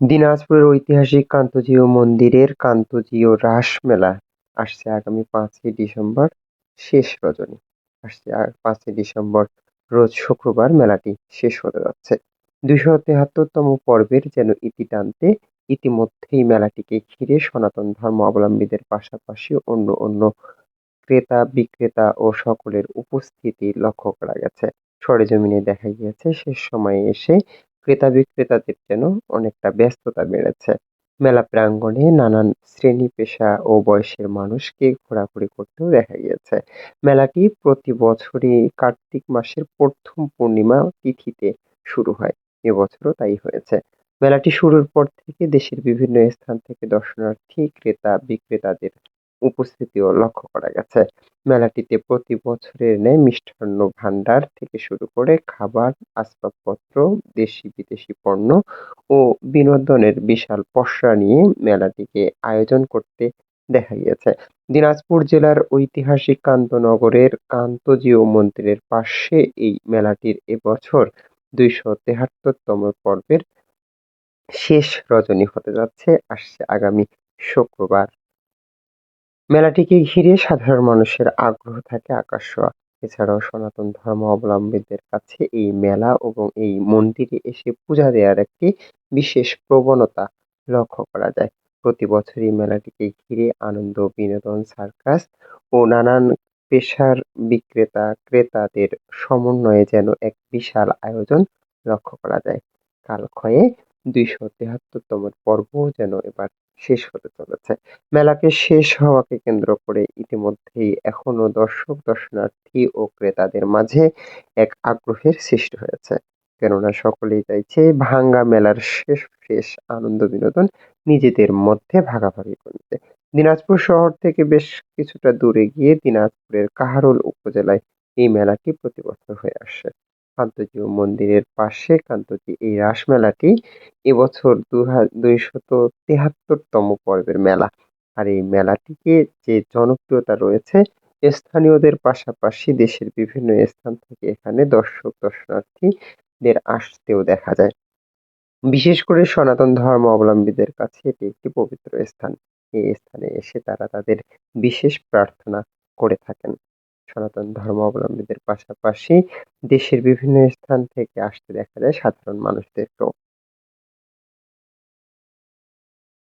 দিনাজপুরের ঐতিহাসিক কান্তজিউ মন্দিরের কান্তজিউ রাস মেলা আসছে আগামী পাঁচই ডিসেম্বর শেষ রজনী। আসছে আর পাঁচই ডিসেম্বর রোজ শুক্রবার মেলাটি শেষ হতে যাচ্ছে। দুইশো তেহাত্তরতম পর্বের যেন ইতি টানতে ইতিমধ্যেই মেলাটিকে ঘিরে সনাতন ধর্ম অবলম্বীদের পাশাপাশি অন্য অন্য ক্রেতা, বিক্রেতা ও সকলের উপস্থিতি লক্ষ্য করা গেছে। সরেজমিনে দেখা গিয়েছে, শেষ সময়ে এসে ক্রেতা বিক্রেতাদের যেন অনেকটা ব্যস্ততা বেড়েছে। মেলা প্রাঙ্গণে নানান শ্রেণি পেশা ও বয়সের মানুষকে ঘোরাঘুরি করতেও দেখা গিয়েছে। মেলাটি প্রতি বছরই কার্তিক মাসের প্রথম পূর্ণিমা তিথিতে শুরু হয়। এবছরও তাই হয়েছে। মেলাটি শুরুর পর থেকে দেশের বিভিন্ন স্থান থেকে দর্শনার্থী ক্রেতা বিক্রেতাদের উপস্থিতিও লক্ষ্য করা গেছে। মেলাটিতে প্রতি বছরের ন্যায় মিষ্টান্ন ভাণ্ডার থেকে শুরু করে খাবার, আসবাবপত্র, দেশি বিদেশি পণ্য ও বিনোদনের বিশাল পসরা নিয়ে মেলাটিকে আয়োজন করতে দেখা গিয়েছে। দিনাজপুর জেলার ঐতিহাসিক কান্তনগরের কান্তজিউ মন্দিরের পাশে এই মেলাটির এবছর দুইশো তেহাত্তরতম পর্বের শেষ রজনী হতে যাচ্ছে। আসছে আগামী শুক্রবার। মেলাটিকে ঘিরে সাধারণ মানুষের আগ্রহ থাকে আকাশ। ছোঁয়া এছাড়াও সনাতন ধর্ম অবলম্বীদের কাছে এই মেলা এবং এই মন্দিরে এসে পূজা দেওয়ার একটি বিশেষ প্রবণতা লক্ষ্য করা যায়। প্রতি বছরই মেলাটিকে ঘিরে আনন্দ, বিনোদন, সার্কাস ও নানান পেশার বিক্রেতা, ক্রেতাদের সমন্বয়ে যেন এক বিশাল আয়োজন লক্ষ্য করা যায়। কালক্ষয়ে দুইশো তেহাত্তরতম পর্ব যেন এবার শেষ হতে চলেছে। মেলাকে শেষ হওয়াকে কেন্দ্র করে ইতিমধ্যেই এখনও দর্শক, দর্শনার্থী ও ক্রেতাদের মাঝে এক আগ্রহের সৃষ্টি হয়েছে। কেননা সকলেই চাইছে ভাঙ্গা মেলার শেষ শেষ আনন্দ বিনোদন নিজেদের মধ্যে ভাগাভাগি করতে। দিনাজপুর শহর থেকে বেশ কিছুটা দূরে গিয়ে দিনাজপুরের কাহারোল উপজেলায় এই মেলাটি প্রতি বছর হয়ে আসছে কান্তজি মন্দিরের পাশে কান্তজি এই রাসমেলাটি এবছর দুইশত তেহাত্তরতম পর্বের মেলা। আর এই মেলাটিকে যে জনপ্রিয়তা রয়েছে, স্থানীয়দের পাশাপাশি দেশের বিভিন্ন স্থান থেকে এখানে দর্শক, দর্শনার্থীদের আসতেও দেখা যায়। বিশেষ করে সনাতন ধর্ম অবলম্বীদের কাছে এটি একটি পবিত্র স্থান। এই স্থানে এসে তারা তাদের বিশেষ প্রার্থনা করে থাকেন। সনাতন ধর্ম অবলম্বীদের পাশাপাশি দেশের বিভিন্ন স্থান থেকে আসতে দেখা যায় সাধারণ মানুষদেরকেও।